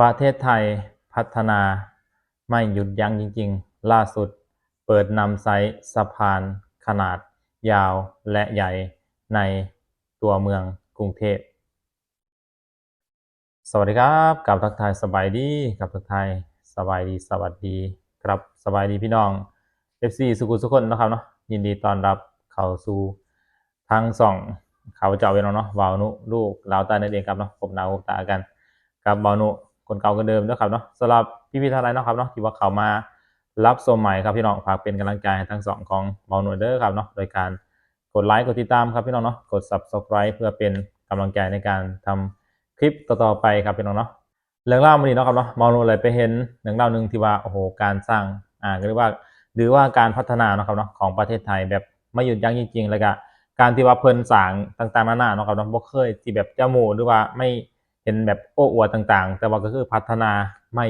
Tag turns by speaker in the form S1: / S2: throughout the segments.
S1: ประเทศไทยพัฒนาไม่หยุดยั้งจริง ๆ ล่าสุด เปิดนำไซต์สะพานขนาดยาวและใหญ่ในตัวเมืองกรุงเทพ สวัสดีครับกับทักทายสบายดีกับทักทายสบายดีสวัสดีครับสบายดีพี่น้อง FC สุขุสุคนนะครับเนาะยินดีต้อนรับเข้าสู่ทางส่องเขาเจ้าเวรเนาะวาวนุลูกลาวตานั่นเองครับเนาะผมนาวตากัน กับบาวนุ คนเก่าคนเดิมนะครับเนาะสำหรับพี่พี่ท่านใดเนาะครับเนาะที่ว่าเขามารับชมใหม่ครับพี่น้องฝากเป็นกำลังใจทั้งสองของบาวนุเด้อครับเนาะโดยการกดไลค์กดติดตามครับพี่น้องเนาะกด subscribe เพื่อเป็นกำลังใจในการทำคลิปต่อๆไปครับพี่น้องเนาะเรื่องเล่ามันนี้เนาะครับเนาะบาวนุเลยไปเห็นเรื่องเล่าหนึ่งที่ว่าโอ้โหการสร้างอ่าก็เรียกว่าหรือว่าการพัฒนาเนาะครับเนาะของประเทศไทยแบบไม่หยุดยั้งจริงๆแล้วก็การที่ว่าเพิ่นสางต่างๆนานาเนาะครับเนาะบ่เคยที่แบบจะหมู่หรือว่าไม่ เห็นแบบโอ้อวดต่างๆ แต่ว่าก็คือพัฒนาไม่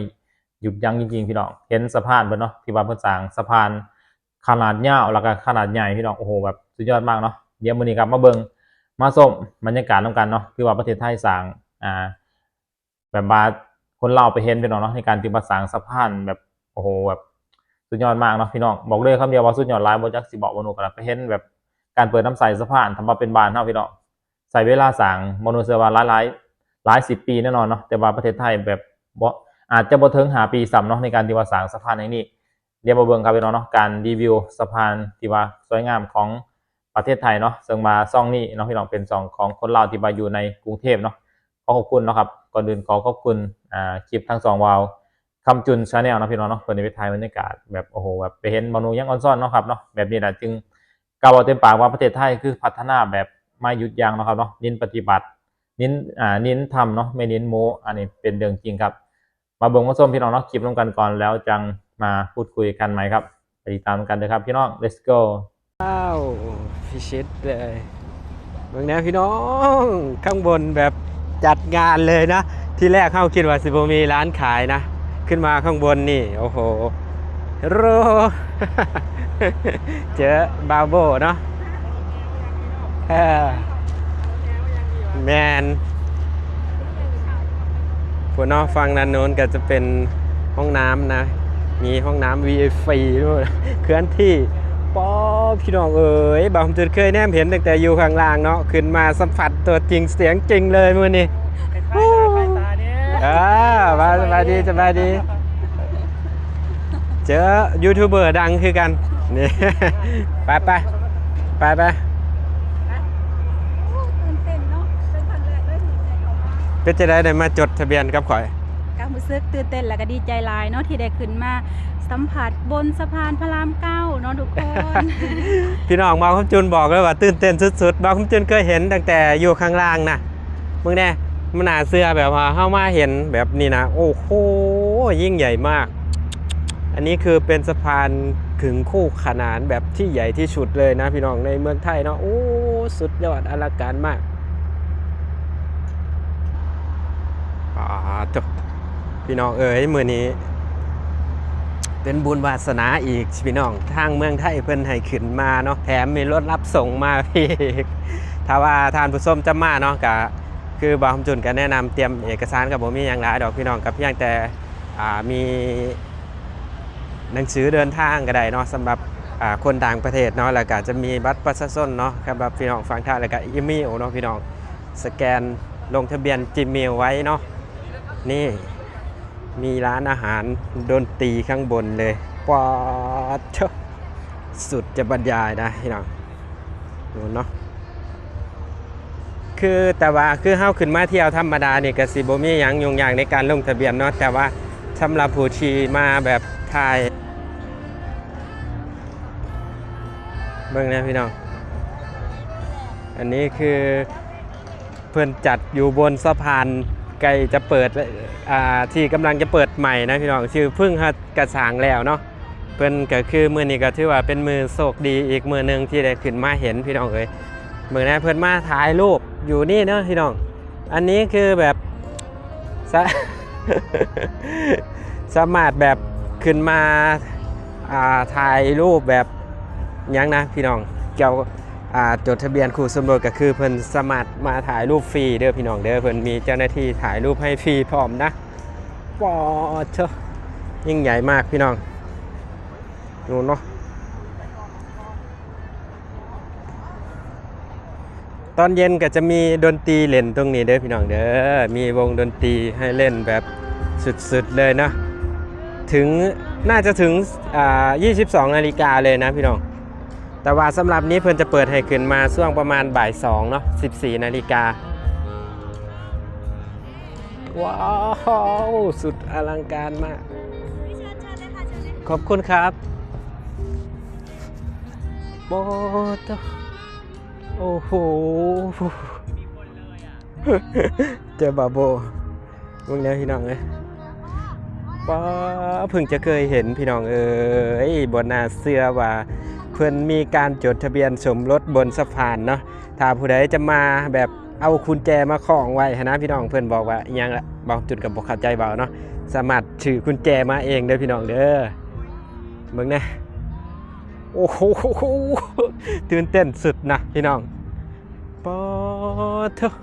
S1: หยุดยั้งจริงๆพี่น้อง เห็นสะพานเพิ่นเนาะที่ว่าเพิ่นสร้างสะพานขนาดยาวแล้วก็ขนาดใหญ่พี่น้องโอ้โหแบบสุดยอดมากเนาะเดี๋ยวมื้อนี้ครับมาเบิ่งมาชมบรรยากาศนํกันเนาะที่ว่าประเทศไทยสร้างอ่าแบบว่าคนเราไปเห็นพี่น้องเนาะในการที่มาสางสะพานแบบโอ้โหแบบสุดยอดมากเนาะพี่น้องบอกเลยคำเดียวว่าสุดยอดหลายบ่จักสิบอกบ่หนูกันไปเห็นแบบการเปิดน้ำใสสะพานทำมาเป็นบานเฮาพี่น้องใส่เวลาสร้างบ่หนูเชื่อว่าหลายหลาย หลายสิบปีแน่นอนเนาะแต่ว่าประเทศไทยแบบบ่อาจจะบ่ถึงหาปีซ้ำเนาะในการที่ว่าสร้างสะพานแห่งนี้เดี๋ยวมาเบิ่งครับพี่น้องเนาะการรีวิวสะพานที่ว่าสวยงามของประเทศไทยเนาะซึ่งมาซ่องนี้เนาะพี่น้องเป็นซองของคนลาวที่มาอยู่ในกรุงเทพเนาะขอขอบคุณเนาะครับก่อนอื่นขอขอบคุณอ่าคลิปทั้งสองวาวคำจุนชาแนลนะพี่น้องเนาะเปิดในเวทไทยบรรยากาศแบบโอ้โหแบบไปเห็นบอนูยังออนซ่อนเนาะครับเนาะแบบนี้แหละจึงกล่าวเต็มปากว่าประเทศไทยคือพัฒนาแบบไม่หยุดยั้งเนาะครับเนาะน้นปฏิบัติ เน้นอ่าเน้นทำเนาะไม่เน้นโมอันนี้เป็นเรื่องจริงครับ มาเบิ่งมาชมพี่น้องเนาะคลิปร่วมกันก่อนแล้วจังมาพูดคุยกันใหมครับไปติดตามกันเลยครับพี่น้อง let's go
S2: ว้าวพิชิตเลยเมืองแนวพี่น้องข้างบนแบบจัดงานเลยนะ ที่แรกเข้าคิดว่าสิบมีร้านขายนะ ขึ้นมาข้างบนนี่ โอ้โหโรเจอบาโบเนาะ แมนพวกนอกฟังด้านโน้นก็จะเป็นห้องน้ำนะ มีห้องน้ำ VIP ด้วยเคลื่อนที่ป๊อพี่น้องเอ๋ยบางจุดเคยแนมเห็นตั้งแต่อยู่ข้างล่างเนาะขึ้นมาสัมผัสตัวจริงเสียงจริงเลยมือนี้อ่ามาสบายดีสบายดี เจอยูทูบเบอร์ดังคือกันนี่ไปไปไปไป
S3: ตื่นเต้นเนาะเป็นครั้งแรกเลยที่ได้ เข้ามา
S2: เป็นจะได้ได้มาจดทะเบียนกับข่อย
S3: การรู้สึกตื่นเต้นและก็ดีใจหลายเนาะที่ได้ขึ้นมาสัมผัสบนสะพานพระรามเก้าเนาะทุกคน
S2: พี่น้องบางคำจุนบอกเลยว่าตื่นเต้นสุดๆบางคำจุนเคยเห็นตั้งแต่อยู่ข้างล่างนะมึงแน่มันหนาเสื้อแบบว่าเข้ามาเห็นแบบนี้นะโอ้โหยิ่งใหญ่มาก อันนี้คือเป็นสะพานขึงคู่ขนานแบบที่ใหญ่ที่สุดเลยนะพี่น้องในเมืองไทยเนาะโอ้สุดยอดอลังการมากาจบพี่น้องเอ๋ยมือนี้ เป็นบุญวาสนาอีกพี่น้องทางเมืองไทยเพิ่นให้ขึ้นมาเนาะแถมมีรถรับส่งมาพี่ถ้าว่าทานผู้ชมจะมาเนาะก็คือบางจุนก็แนะนำเตรียมเอกสารกับผมมีอย่างไรดอกพี่น้องกับเพียงแต่มีหนังสือเดินทางก็ได้เนาะสำหรับคนต่างประเทศเนาะแล้วก็จะมีบัตรประชาชนเนาะสำหรับพี่น้องฟังท่าแล้วก็อีเมลเนาะพี่น้องสแกนลงทะเบียนจีเมลไว้เนาะ นี่ มีร้านอาหารดนตรีข้างบนเลยปอดเจ้าสุดจะบรรยายนะพี่น้องดูเนาะคือแต่ว่าคือเฮาขึ้นมาเที่ยวธรรมดาเนี่ยก็สิบมีหยังยุ่งยากในการลงทะเบียนเนาะแต่ว่าสำหรับผู้ที่มาแบบถ่ายเบิ่งนะพี่น้อง อันนี้คือเพื่อนจัดอยู่บนสะพาน ใกล้จะเปิดที่กำลังจะเปิดใหม่นะพี่น้องชื่อพึ่งฮัดกระสางแล้วเนาะเพิ่นก็คือมือนี้ก็ถือว่าเป็นมือโชคดีอีกมือหนึ่งที่ได้ขึ้นมาเห็นพี่น้องเอ้ยมือนี้เพิ่นมาถ่ายรูปอยู่นี่เนาะพี่น้อง อันนี้คือแบบสสามารถแบบขึ้นมาาถ่ายรูปแบบยังนะพี่น้องเกี่ยวอ่า จดทะเบียนคู่สมรสก็คือเพิ่นสามารมาถ่ายรูปฟรีเด้อพี่น้องเด้อเพิ่นมีเจ้าหน้าที่ถ่ายรูปให้ฟรีพร้อมนะปอเชยิ่งใหญ่มากพี่น้องนู่นเนาะตอนเย็นก็จะมีดนตรีเล่นตรงนี้เด้อพี่น้องเด้อมีวงดนตรีให้เล่นแบบสุดๆเลยเนาะถึงน่าจะถึงอ่า22 นาฬิกาเลยนะพี่น้อง แต่ว่าสำหรับนี้เพิ่นจะเปิดให้ขึ้นมาช่วงประมาณบ่าย2เนาะ14 นาฬิกา ว้าว สุดอลังการมาก ขอบคุณครับโบโตโอ้โหเจอบาโบมึงเนี่ยพี่น้องเอ้ยป้าเพิ่งจะเคยเห็นพี่น้องเอ้ยบนหนาเสื้อว่า เพิ่นมีการจดทะเบียนสมรสบนสะพานเนาะถ้าผู้ใดจะมาแบบเอาคุญแจมาคล้องไว้นะพี่น้องเพื่อนบอกว่าอิหยังละเบาจุดกับบอกเข้าใจเบาเนาะสามารถถือคุญแจมาเองเด้อพี่น้องเด้อเบิ่งนะโอ้โหตื่นเต้นสุดนะพี่น้องปอเถอะ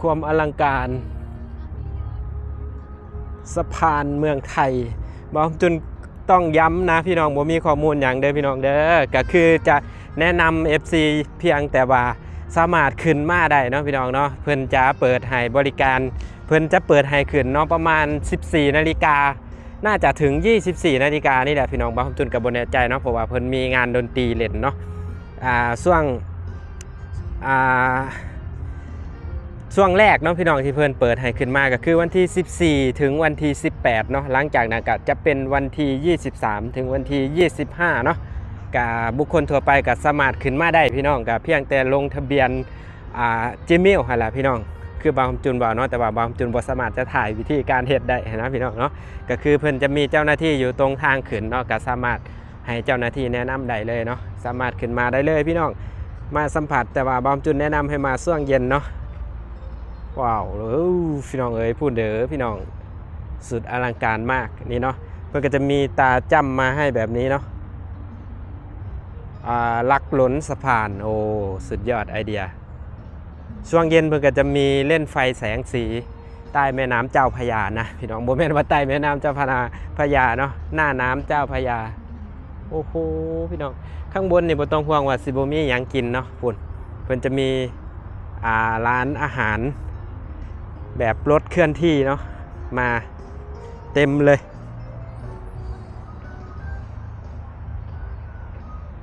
S2: ความอลังการ สะพานเมืองไทยบอมจุน ต้องย้ำนะพี่น้องบ่มีข้อมูลอย่างเด้อพี่น้องเด้อก็คือจะแนะนำ FC เพียงแต่ว่าสามารถขึ้นมาได้เนาะพี่น้องเนาะเพิ่นจะเปิดให้บริการ เพิ่นจะเปิดให้ขึ้นเนาะประมาณ 14 นาฬิกาน่าจะถึง 24 นาฬิกานี่แหละพี่น้องบางจุนกับบนใจเนาะเพราะว่าเพิ่นมีงานดนตรีเล่นเนาะอ่าช่วงอ่า ช่วงแรกเนาะพี่น้องที่เพิ่นเปิดให้ขึ้นมาก็คือวันที่ 14 ถึงวันที่ 18เนาะหลังจากนั้นก็จะเป็นวันที่ 23 ถึงวันที่ 25เนาะกับบุคคลทั่วไปก็สามารถขึ้นมาได้พี่น้องกับเพียงแต่ลงทะเบียนอ่าจิมมิลหั่นล่ะพี่น้อง คือบางจุนบ่เนาะแต่ว่าบางจุนบ่สามารถจะถ่ายวิธีการเฮ็ดได้นะพี่น้องเนาะก็คือเพิ่นจะมีเจ้าหน้าที่อยู่ตรงทางขึ้นเนาะก็สามารถให้เจ้าหน้าที่แนะนำได้เลยเนาะสามารถขึ้นมาได้เลยพี่น้องมาสัมผัสแต่ว่าบางจุนแนะนำให้มาช่วงเย็นเนาะ ว้าวพี่น้องเอ๋ยพูดเด้อพี่น้องสุดอลังการมากนี่เนาะเพื่อนก็จะมีตาจ้ำมาให้แบบนี้เนาะลักล้นสะพานโอ้สุดยอดไอเดีย ช่วงเย็นเพื่อนก็จะมีเล่นไฟแสงสีใต้แม่น้ำเจ้าพระยานะพี่น้องโบแม่นว่าใต้แม่น้ำเจ้าพนาพยาเนาะหน้าน้ำเจ้าพระยาโอ้โหพี่น้องข้างบนนี่บ่ต้องห่วงว่าสิบ่มีหยังกินเนาะพุ่นเพิ่นจะมีร้านอาหาร แบบรถเคลื่อนที่เนาะมาเต็มเลย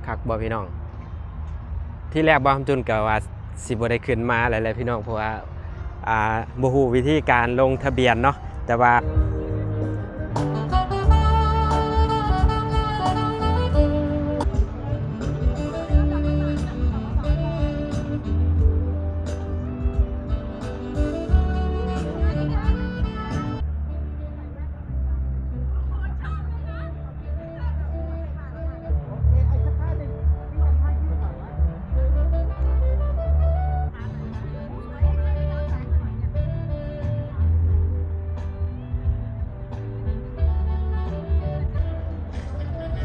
S2: คักบอพี่น้อง ที่แรกบอมจุนกับว่าสิบได้ขึ้นมาหลายๆพี่น้องเพราะว่าอ่าบฮูวิธีการลงทะเบียนเนาะแต่ว่า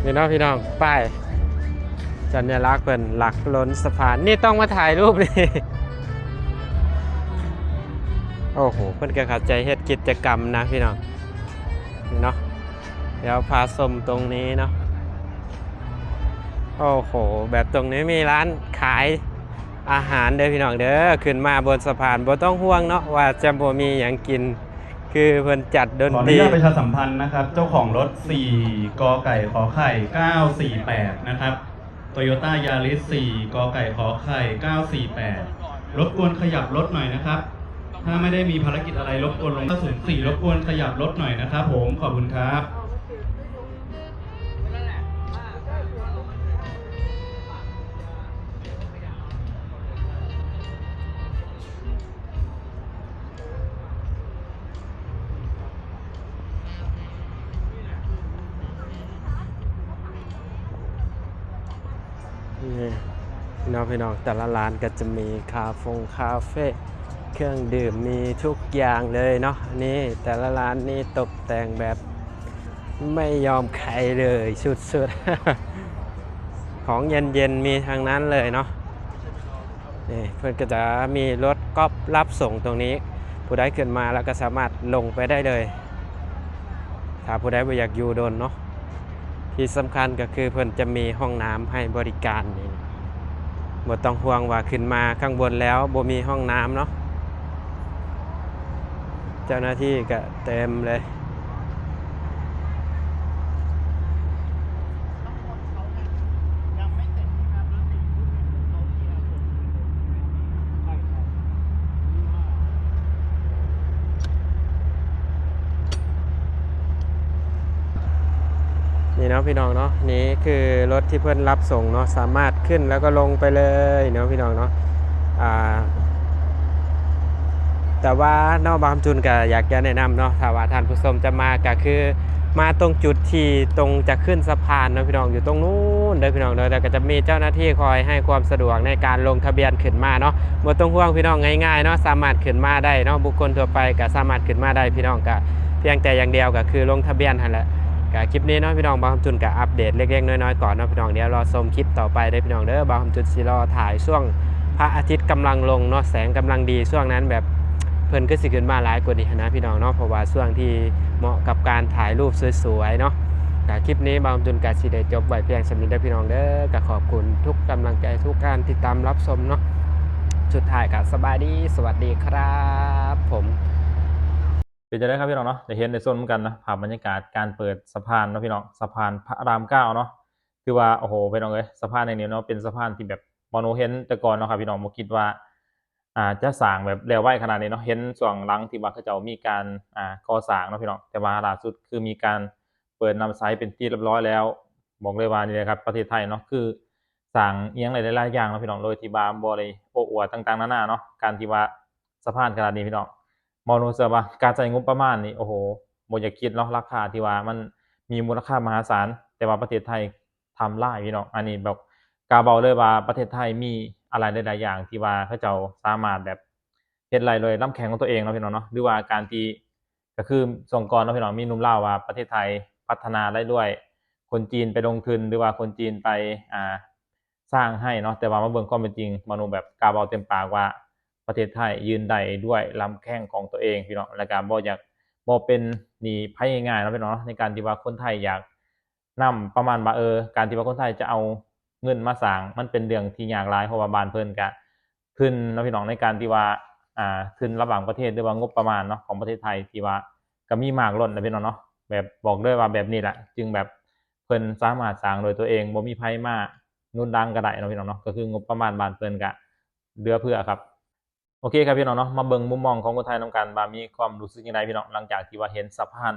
S2: นี่เนาะพี่น้องป้ายสัญลักษณ์เป็นหลักล้นสะพานนี่ต้องมาถ่ายรูปนี่โอ้โหเพิ่อนก็เข้าใจเฮ็ดกิจกรรมนะพี่น้องนี่เนาะเดี๋ยวพาชมตรงนี้เนาะโอ้โห แบบตรงนี้มีร้านขายอาหารเด้อพี่น้องเด้อขึ้นมาบนสะพานบ่ต้องห่วงเนาะว่าจะบ่มีหยังกิน คือเพิ่นจัดดน
S4: ขออ
S2: ต
S4: นุ
S2: รี
S4: ญาตประชาสัมพันธ์นะครับ เจ้าของรถ 4 กอไก่ขอไข่ 948 นะครับโตโยต้ายาริส 4 กอไก่ขอไข่ 948 รบกวนขยับรถหน่อยนะครับ ถ้าไม่ได้มีภารกิจอะไรรบกวนลงถ้าศูนย์สี่รบกวนขยับรถหน่อยนะครับผม ขอบคุณครับ
S2: น้องพี่น้องแต่ละร้านก็จะมีคาฟงคาเฟ่เครื่องดื่มมีทุกอย่างเลยเนาะนี่แต่ละร้านนี่ตกแต่งแบบไม่ยอมใครเลยสุดๆ ของเย็นๆ มีทางนั้นเลยเนาะนี่เพื่อนก็จะมีรถก๊อปรับส่งตรงนี้ ผู้ใดขึ้นมาแล้วก็สามารถลงไปได้เลย ถ้าผู้ใดบ่อยากอยู่โดนเนาะที่สำคัญก็คือเพิ่อนจะมีห้องน้ำให้บริการนี่ บ่ต้องห่วงว่าขึ้นมาข้างบนแล้วบ่มีห้องน้ำเนาะเจ้าหน้าที่ก็เต็มเลยะพี่น้องเนาะนี่คือรถที่เพื่อนรับส่งเนาะสามารถขึ้นแล้วก็ลงไปเลยเนาะพี่น้องเนาะอ่าแต่ว่านอกบางจุนก็อยากจะแนะนำเนาะถ้าว่าท่านผู้ชมจะมาก็คือมาตรงจุดที่ตรงจะขึ้นสะพานเนาะพี่น้องอยู่ตรงนู้นเด้อพี่น้องเด้อแล้วก็จะมีเจ้าหน้าที่คอยให้ความสะดวกในการลงทะเบียนขึ้นมาเนาะบ่ต้องห่วงพี่น้องง่ายๆเนาะสามารถขึ้นมาได้เนาะบุคคลทั่วไปก็สามารถขึ้นมาได้พี่น้องก็เพียงแต่อย่างเดียวก็คือลงทะเบียนหั่นแหละ กับคลิปนี้เนาะพี่น้องบางคำจุนกับอัปเดตเล็กๆน้อยๆก่อนเนาะพี่น้องเดี๋ยวรอชมคลิปต่อไปเด้พี่น้องเด้อบางคำจุนสิรอถ่ายช่วงพระอาทิตย์กำลังลงเนาะแสงกำลังดีช่วงนั้นแบบเพิ่นก็สิขึ้นมาหลายกว่านี้นะพี่น้องเนาะเพราะว่าช่วงที่เหมาะกับการถ่ายรูปสวยๆเนาะกับคลิปนี้บางคำจุนกับสิได้จบไว้เพียงสำนี้เด้พี่น้องเด้อก็ขอบคุณทุกกำลังใจทุกการติดตามรับชมเนาะสุดท้ายกับสบายดีสวัสดีครับ ผม
S1: เป็นจะได้ครับพี่น้องเนาะจะเห็นในโซนเหมือนกันนะภาพบรรยากาศการเปิดสะพานนะพี่น้องสะพานพระรามเก้าเนาะคือว่าโอ้โหพี่น้องเอ้ยสะพานในนี้เนาะเป็นสะพานที่แบบมโนเห็นแต่ก่อนเนาะครับพี่น้องบ่คิดว่าอ่าจะสร้างแบบแล้วไวขนาดนี้เนาะเห็นส่วนหลังที่ว่าเขาจ้ามีการอ่าก่อสร้างเนาะพี่น้องแต่ว่าล่าสุดคือมีการเปิดนำไซต์เป็นที่เรียบร้อยแล้ว บอกเลยว่านี่เลยครับประเทศไทยเนาะคือสร้างเอียงหลายๆอย่างเนาะพี่น้องโดยที่บาบ่ได้โอ้อวดต่างๆนานาเนาะการที่ว่าสะพานขนาดนี้พี่น้อง มองดูเสือว่าการใช้งบประมาณนี่โอ้โหบ่อยากคิดเนาะราคาที่ว่ามันมีมูลค่ามหาศาล แต่ว่าประเทศไทยทำไล่พี่น้องอันนี้แบบกาเบาเลยว่าประเทศไทยมีอะไรหลายๆอย่างที่ว่าเขาเจ้าสามารถแบบเฮ็ดไรเลยน้ำแข็งของตัวเองเนาะพี่น้องเนาะหรือว่าการที่ก็คือส่งกรเนาะพี่น้องมีนุ่มเล่าว่าประเทศไทยพัฒนาได้ด้วย คนจีนไปลงทุนหรือว่าคนจีนไปอ่าสร้างให้เนาะแต่ว่ามาเบิ่งความเป็นจริงมนุแบบกาเบาเต็มปากว่า ประเทศไทยยืนได้ด้วยลำแข้งของตัวเองพี่น้องและการบ่อยากบ่เป็นหนีภัยง่ายๆนะพี่น้องในการที่ว่าคนไทยอยากนำประมาณว่าเออการที่ว่าคนไทยจะเอาเงินมาสร้างมันเป็นเรื่องที่ยากหลายเพราะว่าบ้านเพิ่นก็ขึ้นนะพี่น้องในการที่ว่าอ่าขึ้นระหว่างประเทศหรือว่างบประมาณเนาะของประเทศไทยที่ว่าก็มีมากล้นนะพี่น้องเนาะแบบบอกเลยว่าแบบนี้แหละจึงแบบเพิ่นสามารถสร้างโดยตัวเองบ่มีภัยมานุนดังก็ได้นะพี่น้องเนาะก็คืองบประมาณบานเพิ่นก็เหลือเพื่อครับ โอเคครับพี่น้องเนาะมาเบิ่งมุมมองของคนไทยนำกันว่ามีความรู้สึกยังไงพี่น้องหลังจากที่ว่าเห็นสะพาน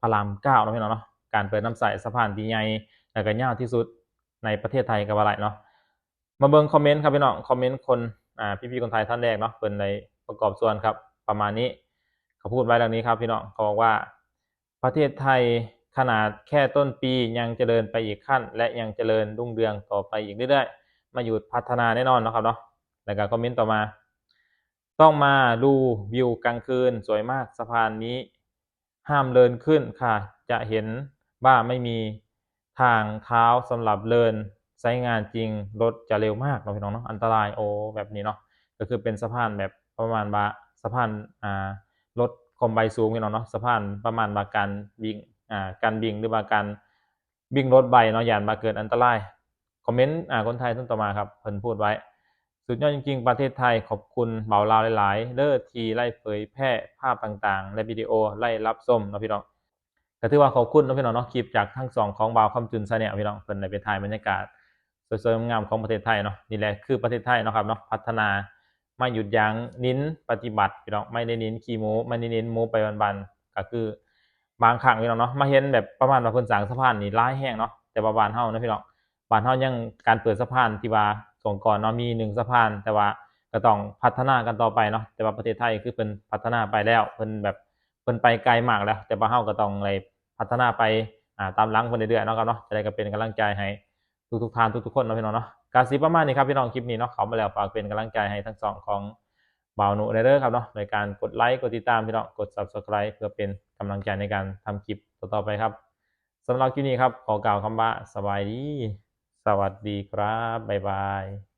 S1: พระรามเก้าเนาะพี่น้องเนาะการเปิดน้ำใสสะพานที่ใหญ่และก็ยาวที่สุดในประเทศไทยก็ว่าไรเนาะมาเบิ่งคอมเมนต์ครับพี่น้องคอมเมนต์คนอ่าพี่ๆคนไทยท่านแรกเนาะเพิ่นในประกอบส่วนครับประมาณนี้เขาพูดไว้ดังนี้ครับพี่น้องเขาบอกว่า ประเทศไทยขนาดแค่ต้นปียังเจริญไปอีกขั้น และยังเจริญรุ่งเรืองต่อไปอีกเรื่อยๆ มาหยุดพัฒนาแน่นอนนะครับเนาะแล้วก็คอมเมนต์ต่อมา ต้องมาดูวิวกลางคืนสวยมากสะพานนี้ ห้ามเดินขึ้นค่ะ จะเห็นว่าไม่มีทางเท้าสำหรับเดินใช้งานจริงรถจะเร็วมากเนาะพี่น้องเนาะอันตรายโอแบบนี้เนาะก็คือเป็นสะพานแบบประมาณว่าสะพานอ่ารถคอมไบสูงพี่น้องเนาะสะพานประมาณว่าการวิ่งอ่าการวิ่งหรือว่าการวิ่งรถใบเนาะอย่านมาเกิดอันตรายคอมเมนต์อ่าคนไทยท่านต่อมาครับเพิ่นพูดไว้ สุดยอดจริง ๆ ประเทศไทยขอบคุณเบาลาวหลายๆเด้อที่ไล่เผยแพร่ภาพต่างๆ และวิดีโอไล่รับชมเนาะพี่น้องก็ถือว่าขอบคุณเนาะพี่น้องเนาะคลิปจากทั้งสองของเบาวคำจุนซะเนี่ยพี่น้องเพิ่นได้ไปถ่ายบรรยากาศสวยๆงามๆของประเทศไทยเนาะนี่แหละคือประเทศไทยเนาะครับเนาะพัฒนาไม่หยุดยั้งนิ้นปฏิบัติพี่น้องไม่ได้นิ้นขี้โม้ไม่ได้นิ้นโม้ไปวันๆก็คือบางครั้งพี่น้องเนาะมาเห็นแบบประมาณว่าเพิ่นสร้างสะพานนี่หลายแห้งเนาะแต่ว่าบ้านเฮานะพี่น้องบ้านเฮายังการเปิดสะพานที่ว่า ส่งก่อนเนาะมีหนึ่งสะพาน แต่ว่าก็ต้องพัฒนากันต่อไปเนาะแต่ว่าประเทศไทยคือเพิ่นพัฒนาไปแล้วเพิ่นแบบเพิ่นไปไกลมากแล้ว แต่ว่าเฮาก็ต้องเลยพัฒนาไปอ่าตามหลังเพิ่นเรื่อยๆเนาะครับเนาะจะได้ก็เป็นกำลังใจให้ทุกๆท่านทุกๆคนเนาะพี่น้องเนาะกาสิประมาณนี้ครับพี่น้องคลิปนี้เนาะเขามาแล้วฝากเป็นกำลังใจให้ทั้งสองของบ่าวหนูเด้อครับเนาะในการกดไลค์กดติดตามพี่น้องกด Subscribe เพื่อเป็นกำลังใจในการทำคลิปต่อๆไปครับสำหรับคลิปนี้ครับขอกล่าวคำว่าสบายดี สวัสดีครับ บ๊ายบาย